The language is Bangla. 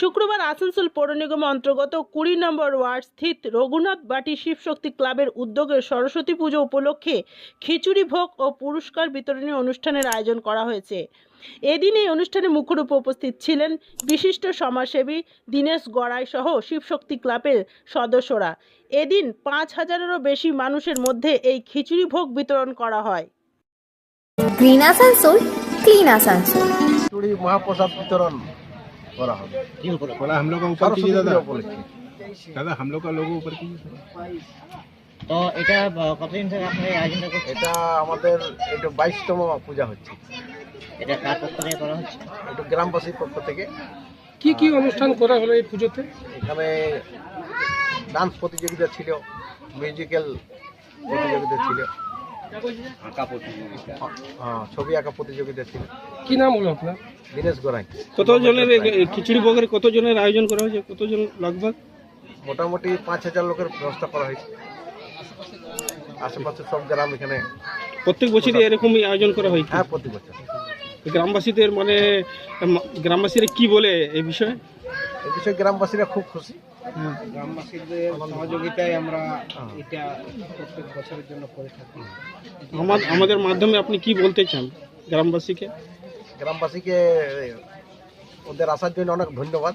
শুক্রবার আসানসোল পৌর নিগম অন্তর্গত কুড়ি নম্বর ওয়ার্ড স্থিত রঘুনাথ বাটি শিবশক্তি ক্লাবের উদ্যোগে সরস্বতী পুজো উপলক্ষে খিচুড়ি ভোগ ও পুরস্কার বিতরণী অনুষ্ঠানের আয়োজন করা হয়েছে। এদিন এই অনুষ্ঠানে মুখ্যরূপে উপস্থিত ছিলেন বিশিষ্ট সমাজসেবী দীনেশ গড়াই সহ শিবশক্তি ক্লাবের সদস্যরা। এদিন পাঁচ হাজারেরও বেশি মানুষের মধ্যে এই খিচুড়ি ভোগ বিতরণ করা হয়। Green Asansol clean Asansol. মহাপ্রসাদ বিতরণ। করা হবে बोला हम लोग का ऊपर সরস্বতী कीजिए दादा পূজা উপলক্ষে दादा हम लोग का लोगो ऊपर कीजिए তো এটা আহ, কতদিন থেকে আপনারা এই আয়োজনটা করছেন এটা আমাদের এটা বাইশতম পূজা হচ্ছে এটা কার পক্ষ থেকে করা হচ্ছে এটা গ্রামবাসীর পক্ষ থেকে কি কি অনুষ্ঠান করা হলো এই পুজোতে এখানে ডান্স প্রতিযোগিতা ছিল মিউজিক্যাল প্রতিযোগিতা ছিল হ্যাঁ, ছবি আঁকা প্রতিযোগিতা ছিল। কি নাম হলো আপনার? দীনেশ গোড়াই কতজনের খিচুড়ি ভোগের কতজনের আয়োজন করা হয়েছে? কতজন লগভগ? মোটামুটি পাঁচ হাজার লোকের ব্যবস্থা করা হয়েছে। আশেপাশে সব গ্রাম এখানে প্রত্যেক বছরই এরকমই আয়োজন করা হয়? হ্যাঁ প্রতি বছর। গ্রামবাসীদের মানে গ্রামবাসীরা কি বলে এই বিষয়ে? এই বিষয়ে গ্রামবাসীরা খুব খুশি। গ্রামবাসীদের সহযোগিতায় আমরা এটা প্রত্যেক বছরের জন্য করে থাকি। আমার- আমাদের মাধ্যমে আপনি কি বলতে চান গ্রামবাসীকে? গ্রামবাসীকে ওদের আসার জন্য অনেক ধন্যবাদ।